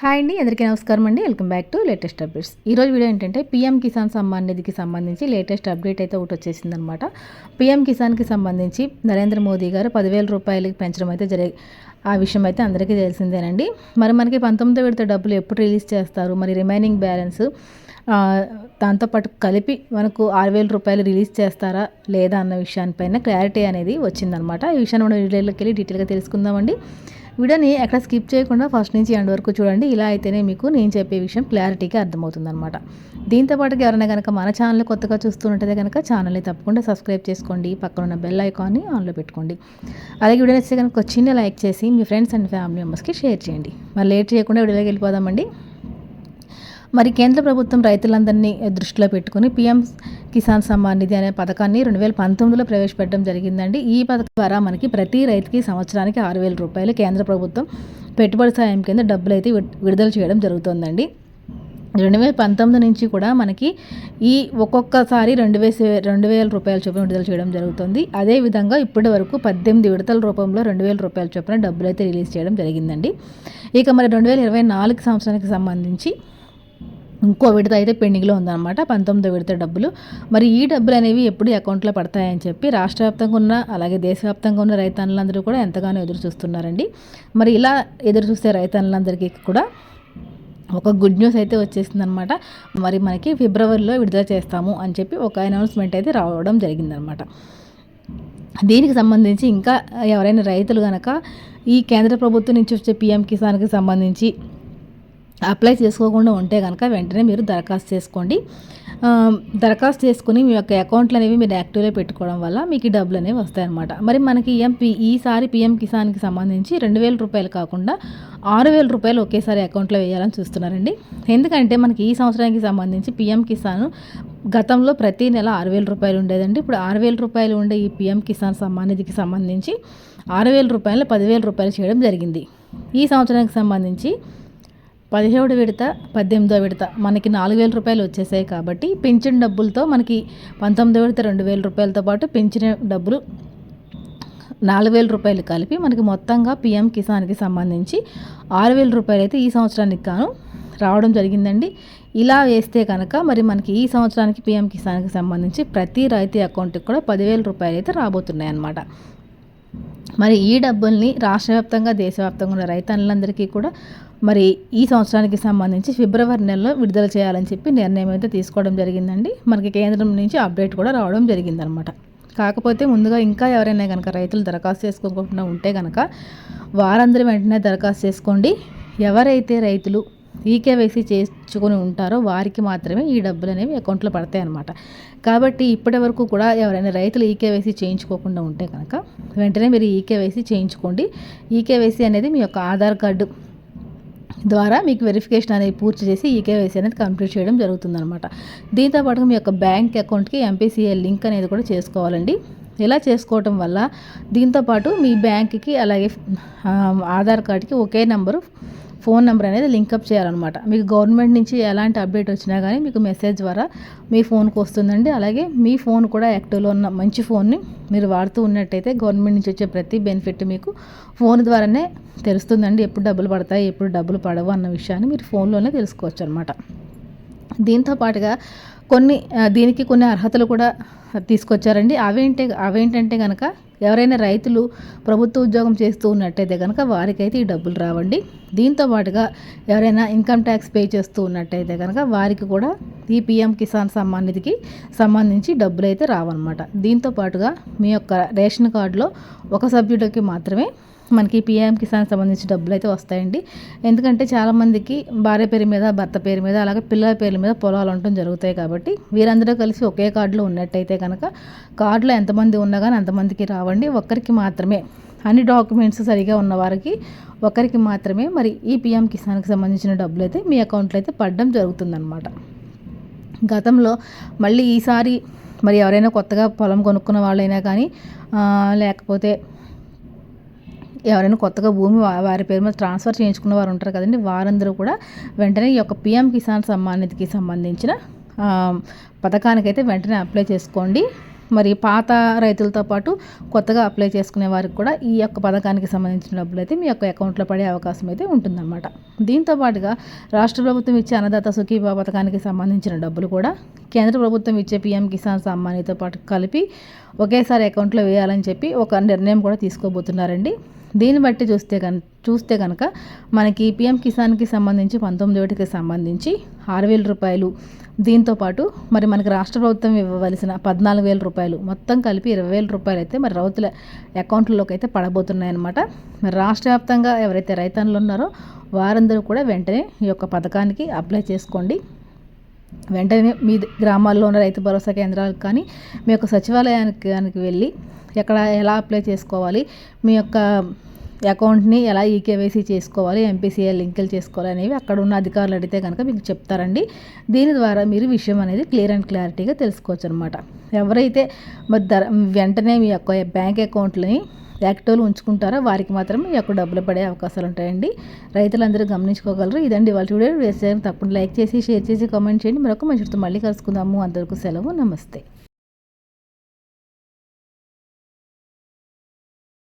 Hi అండి అందరికీ నమస్కారం అండి. Welcome back to latest updates. ఈరోజు వీడియో ఏంటంటే పీఎం కిసాన్ సమ్మాన్ నిధికి సంబంధించి లేటెస్ట్ అప్డేట్ అయితే ఒకటి వచ్చేసిందనమాట పీఎం కిసాన్కి సంబంధించి నరేంద్ర మోదీ గారు పదివేల రూపాయలకి పెంచడం అయితే జరిగి ఆ విషయం అయితే అందరికీ తెలిసిందేనండి. మరి మనకి పంతొమ్మిదో విడత డబ్బులు ఎప్పుడు రిలీజ్ చేస్తారు? మరి రిమైనింగ్ బ్యాలెన్స్ దాంతోపాటు కలిపి మనకు ఆరు వేల రూపాయలు రిలీజ్ చేస్తారా లేదా అన్న విషయానిపైన క్లారిటీ అనేది వచ్చిందనమాట ఈ విషయాన్ని మనం వీడియోలోకి వెళ్ళి డీటెయిల్గా తెలుసుకుందామండి. వీడియోని ఎక్కడ స్కిప్ చేయకుండా ఫస్ట్ నుంచి ఎండ్ వరకు చూడండి. ఇలా అయితేనే మీకు నేను చెప్పే విషయం క్లారిటీగా అర్థమవుతుంది అనమాట దీంతో ఎవరైనా కనుక మన ఛానల్ కొత్తగా చూస్తున్నట్టయితే కనుక ఛానల్ని తప్పకుండా సబ్స్క్రైబ్ చేసుకోండి. పక్కన ఉన్న బెల్ ఐకాన్ని ఆన్లో పెట్టుకోండి. అలాగే వీడియో నచ్చితే కనుక చిన్న లైక్ చేసి మీ ఫ్రెండ్స్ అండ్ ఫ్యామిలీ మెంబర్స్కి షేర్ చేయండి. మరి లేట్ చేయకుండా వీడియోలోకి వెళ్ళిపోదామండి. మరి కేంద్ర ప్రభుత్వం రైతులందరినీ దృష్టిలో పెట్టుకుని పీఎం కిసాన్ సమ్మాన్ నిధి అనే పథకాన్ని రెండు వేల పంతొమ్మిదిలో ప్రవేశపెట్టడం జరిగిందండి. ఈ పథకం ద్వారా మనకి ప్రతి రైతుకి సంవత్సరానికి ఆరు వేల రూపాయలు కేంద్ర ప్రభుత్వం పెట్టుబడి సాయం కింద డబ్బులు అయితే విడుదల చేయడం జరుగుతుందండి. రెండు వేల పంతొమ్మిది నుంచి కూడా మనకి ఈ ఒక్కొక్కసారి రెండు వేల రెండు వేల రూపాయల చొప్పున విడుదల చేయడం జరుగుతుంది. అదేవిధంగా ఇప్పటి వరకు పద్దెనిమిది విడతల రూపంలో రెండు వేల రూపాయల చొప్పున డబ్బులు అయితే రిలీజ్ చేయడం జరిగిందండి. ఇక మరి రెండు వేల ఇరవై నాలుగు సంవత్సరానికి సంబంధించి ఇంకో విడత అయితే పెండింగ్లో ఉందన్నమాట పంతొమ్మిదో విడత డబ్బులు. మరి ఈ డబ్బులు అనేవి ఎప్పుడు అకౌంట్లో పడతాయని చెప్పి రాష్ట్ర వ్యాప్తంగా ఉన్న అలాగే దేశవ్యాప్తంగా ఉన్న రైతన్నులందరూ కూడా ఎంతగానో ఎదురు చూస్తున్నారండి. మరి ఇలా ఎదురు చూసే రైతన్నులందరికీ కూడా ఒక గుడ్ న్యూస్ అయితే వచ్చేసిందనమాట మరి మనకి ఫిబ్రవరిలో విడుదల చేస్తాము అని చెప్పి ఒక అనౌన్స్మెంట్ అయితే రావడం జరిగిందనమాట దీనికి సంబంధించి ఇంకా ఎవరైనా రైతులు కనుక ఈ కేంద్ర ప్రభుత్వం నుంచి వచ్చే పీఎం కిసాన్కి సంబంధించి అప్లై చేసుకోకుండా ఉంటే కనుక వెంటనే మీరు దరఖాస్తు చేసుకోండి. దరఖాస్తు చేసుకుని మీ యొక్క అకౌంట్లు అనేవి మీరు యాక్టివ్లో పెట్టుకోవడం వల్ల మీకు డబ్బులు అనేవి వస్తాయన్నమాట. మరి మనకి ఎంపీ ఈసారి పిఎం కిసాన్కి సంబంధించి రెండు వేల రూపాయలు కాకుండా ఆరు వేల రూపాయలు ఒకేసారి అకౌంట్లో వేయాలని చూస్తున్నారండి. ఎందుకంటే మనకి ఈ సంవత్సరానికి సంబంధించి పిఎం కిసాన్ గతంలో ప్రతి నెల ఆరు వేల రూపాయలు ఉండేదండి. ఇప్పుడు ఆరు వేల రూపాయలు ఉండే ఈ పిఎం కిసాన్ సమ్మానిధికి సంబంధించి ఆరు వేల రూపాయలు పదివేల రూపాయలు చేయడం జరిగింది. ఈ సంవత్సరానికి సంబంధించి పదిహేడు విడత పద్దెనిమిదో విడత మనకి నాలుగు వేల రూపాయలు వచ్చేసాయి కాబట్టి పింఛన్ డబ్బులతో మనకి పంతొమ్మిదో విడత రెండు వేల రూపాయలతో పాటు పెంచిన డబ్బులు నాలుగు వేల రూపాయలు కలిపి మనకి మొత్తంగా పిఎం కిసాన్కి సంబంధించి ఆరు వేల రూపాయలు అయితే ఈ సంవత్సరానికి కాను రావడం జరిగిందండి. ఇలా వేస్తే కనుక మరి మనకి ఈ సంవత్సరానికి పిఎం కిసాన్కి సంబంధించి ప్రతి రైతు అకౌంట్కి కూడా పదివేల రూపాయలు అయితే రాబోతున్నాయి అన్నమాట మరి ఈ డబ్బుల్ని రాష్ట్ర వ్యాప్తంగా దేశవ్యాప్తంగా ఉన్న రైతన్నులందరికీ కూడా మరి ఈ సంవత్సరానికి సంబంధించి ఫిబ్రవరి నెలలో విడుదల చేయాలని చెప్పి నిర్ణయం అయితే తీసుకోవడం జరిగిందండి. మనకి కేంద్రం నుంచి అప్డేట్ కూడా రావడం జరిగిందనమాట. కాకపోతే ముందుగా ఇంకా ఎవరైనా కనుక రైతులు దరఖాస్తు చేసుకోకుండా ఉంటే కనుక వారందరూ వెంటనే దరఖాస్తు చేసుకోండి. ఎవరైతే రైతులు ఈకేవైసీ చేసుకొని ఉంటారో వారికి మాత్రమే ఈ డబ్బులు అనేవి అకౌంట్లో పడతాయి అనమాట కాబట్టి ఇప్పటి వరకు కూడా ఎవరైనా రైతులు ఈకేవైసీ చేయించుకోకుండా ఉంటే కనుక వెంటనే మీరు ఈకేవైసీ చేయించుకోండి. ఈకేవైసీ అనేది మీ యొక్క ఆధార్ కార్డు ద్వారా మీకు వెరిఫికేషన్ అనేది పూర్తి చేసి ఈ కేవైసీ అనేది కంప్లీట్ చేయడం జరుగుతుందన్నమాట. దీంతోపాటు మీ యొక్క బ్యాంక్ అకౌంట్కి ఎంపీసీఏ లింక్ అనేది కూడా చేసుకోవాలండి. ఇలా చేసుకోవటం వల్ల దీంతోపాటు మీ బ్యాంక్కి అలాగే ఆధార్ కార్డ్కి ఒకే నెంబరు ఫోన్ నెంబర్ అనేది లింకప్ చేయాలన్నమాట. మీకు గవర్నమెంట్ నుంచి ఎలాంటి అప్డేట్ వచ్చినా కానీ మీకు మెసేజ్ ద్వారా మీ ఫోన్కి వస్తుందండి. అలాగే మీ ఫోన్ కూడా యాక్టివ్లో ఉన్న మంచి ఫోన్ని మీరు వాడుతూ ఉన్నట్టయితే గవర్నమెంట్ నుంచి వచ్చే ప్రతి బెనిఫిట్ మీకు ఫోన్ ద్వారానే తెలుస్తుందండి. ఎప్పుడు డబ్బులు పడతాయి ఎప్పుడు డబ్బులు పడవు అన్న విషయాన్ని మీరు ఫోన్లోనే తెలుసుకోవచ్చు అనమాట దీంతో పాటుగా కొన్ని దీనికి కొన్ని అర్హతలు కూడా తీసుకొచ్చారండి. అవేంటే అవేంటంటే కనుక ఎవరైనా రైతులు ప్రభుత్వ ఉద్యోగం చేస్తూ ఉన్నట్టయితే కనుక వారికైతే ఈ డబ్బులు రావండి. దీంతో పాటుగా ఎవరైనా ఇన్కమ్ ట్యాక్స్ పే చేస్తూ ఉన్నట్టయితే కనుక వారికి కూడా ఈ పిఎం కిసాన్ సమ్మాన్ నిధికి సంబంధించి డబ్బులు అయితే రావన్నమాట. దీంతో పాటుగా మీ యొక్క రేషన్ కార్డులో ఒక సభ్యుడికి మాత్రమే మనకి పిఎం కిసాన్ సంబంధించి డబ్బులు అయితే వస్తాయండి. ఎందుకంటే చాలామందికి భార్య పేరు మీద భర్త పేరు మీద అలాగే పిల్లల పేరు మీద పొలాలు ఉండటం జరుగుతాయి కాబట్టి వీరందరూ కలిసి ఒకే కార్డులో ఉన్నట్టయితే కనుక కార్డులో ఎంతమంది ఉన్నా కానీ అంతమందికి రావండి. ఒక్కరికి మాత్రమే. అన్ని డాక్యుమెంట్స్ సరిగా ఉన్న వారికి ఒకరికి మాత్రమే. మరి ఈ పిఎం కిసాన్కి సంబంధించిన డబ్బులు అయితే మీ అకౌంట్లో అయితే పడడం జరుగుతుందన్నమాట. గతంలో మళ్ళీ ఈసారి మరి ఎవరైనా కొత్తగా పొలం కొనుక్కున్న వాళ్ళైనా కానీ లేకపోతే ఎవరైనా కొత్తగా భూమి వారి పేరు మీద ట్రాన్స్ఫర్ చేయించుకున్న వారు ఉంటారు కదండి వారందరూ కూడా వెంటనే ఈ యొక్క పిఎం కిసాన్ సమ్మాన్ నిధికి సంబంధించిన పథకానికైతే వెంటనే అప్లై చేసుకోండి. మరి పాత రైతులతో పాటు కొత్తగా అప్లై చేసుకునే వారికి కూడా ఈ యొక్క పథకానికి సంబంధించిన డబ్బులు అయితే మీ యొక్క అకౌంట్లో పడే అవకాశం అయితే ఉంటుందన్నమాట. దీంతో పాటుగా రాష్ట్ర ప్రభుత్వం ఇచ్చే అన్నదాత సుఖీభా పథకానికి సంబంధించిన డబ్బులు కూడా కేంద్ర ప్రభుత్వం ఇచ్చే పీఎం కిసాన్ సమ్మానితో పాటు కలిపి ఒకేసారి అకౌంట్లో వేయాలని చెప్పి ఒక నిర్ణయం కూడా తీసుకోబోతున్నారండి. దీన్ని బట్టి చూస్తే కన్ చూస్తే కనుక మనకి పీఎం కిసాన్కి సంబంధించి పంతొమ్మిది ఒకటికి సంబంధించి ఆరు వేల రూపాయలు దీంతో పాటు మరి మనకి రాష్ట్ర ప్రభుత్వం ఇవ్వవలసిన పద్నాలుగు వేల రూపాయలు మొత్తం కలిపి ఇరవై వేల రూపాయలు అయితే మరి రైతుల అకౌంట్లలోకి అయితే పడబోతున్నాయి అనమాట మరి రాష్ట్ర వ్యాప్తంగా ఎవరైతే రైతన్నులు ఉన్నారో వారందరూ కూడా వెంటనే ఈ యొక్క పథకానికి అప్లై చేసుకోండి. వెంటనే మీ గ్రామాల్లో ఉన్న రైతు భరోసా కేంద్రాలకు కానీ మీ యొక్క సచివాలయానికి వెళ్ళి ఎక్కడ ఎలా అప్లై చేసుకోవాలి మీ యొక్క అకౌంట్ని ఎలా ఈకేవైసీ చేసుకోవాలి ఎంపీసీఏ లింకులు చేసుకోవాలి అనేవి అక్కడ ఉన్న అధికారులు అడిగితే కనుక మీకు చెప్తారండి. దీని ద్వారా మీరు విషయం అనేది క్లియర్ అండ్ క్లారిటీగా తెలుసుకోవచ్చు అనమాట ఎవరైతే మరి వెంటనే మీ యొక్క బ్యాంక్ అకౌంట్లని యాక్టివ్లు ఉంచుకుంటారో వారికి మాత్రం ఈ యొక్క డబ్బులు పడే అవకాశాలు ఉంటాయండి. రైతులందరూ గమనించుకోగలరు. ఇదండి వాళ్ళ వీడియో. వేస్తే తప్పకుండా లైక్ చేసి షేర్ చేసి కామెంట్ చేయండి. మరొక మంచితో మళ్ళీ కలుసుకుందాము. అందరికీ సెలవు. నమస్తే.